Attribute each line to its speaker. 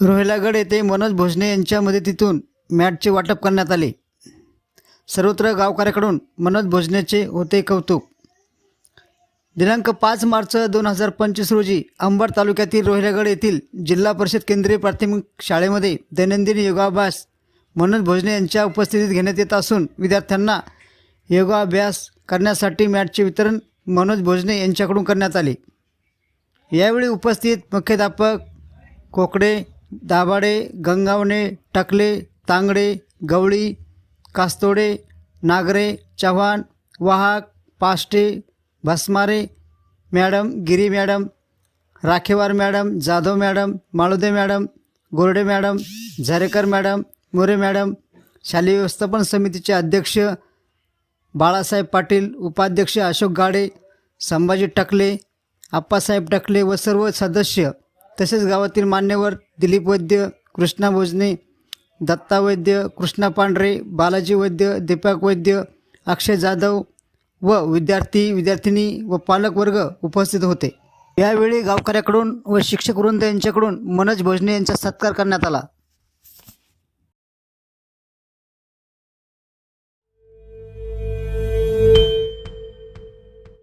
Speaker 1: रोहिलागड येथे मनोज भोजने यांच्या मदतीतून मॅटचे वाटप करण्यात आले. सर्वत्र गावकऱ्याकडून मनोज भोजनेचे होते कौतुक. दिनांक पाच मार्च दोन हजार पंचवीस रोजी अंबड तालुक्यातील रोहिलागड येथील जिल्हा परिषद केंद्रीय प्राथमिक शाळेमध्ये दैनंदिन योगाभ्यास मनोज भोजने यांच्या उपस्थितीत घेण्यात येत असून विद्यार्थ्यांना योगाभ्यास करण्यासाठी मॅटचे वितरण मनोज भोजने यांच्याकडून करण्यात आले. यावेळी उपस्थित मुख्याध्यापक कोकडे दाभाडे गंगावणे टकले तांगडे गवळी कास्तोडे नागरे चव्हाण वाहक Pashte Bhasmare madam Giri madam Rakhewar madam Jadhav madam Malude madam Gorde madam Zarekar madam More madam शालेय व्यवस्थापन समितीचे अध्यक्ष बाळासाहेब पाटील उपाध्यक्ष अशोक गाडे संभाजी टकले आप्पासाहेब टकले व सर्व सदस्य तसेच गावातील मान्यवर दिलीप वैद्य कृष्णा भोजने दत्ता वैद्य कृष्णा पांढरे बालाजी वैद्य दीपक वैद्य अक्षय जाधव व विद्यार्थी विद्यार्थिनी व पालकवर्ग उपस्थित होते. यावेळी गावकऱ्याकडून व शिक्षक वृंद यांच्याकडून मनोज भोजने यांचा सत्कार करण्यात आला.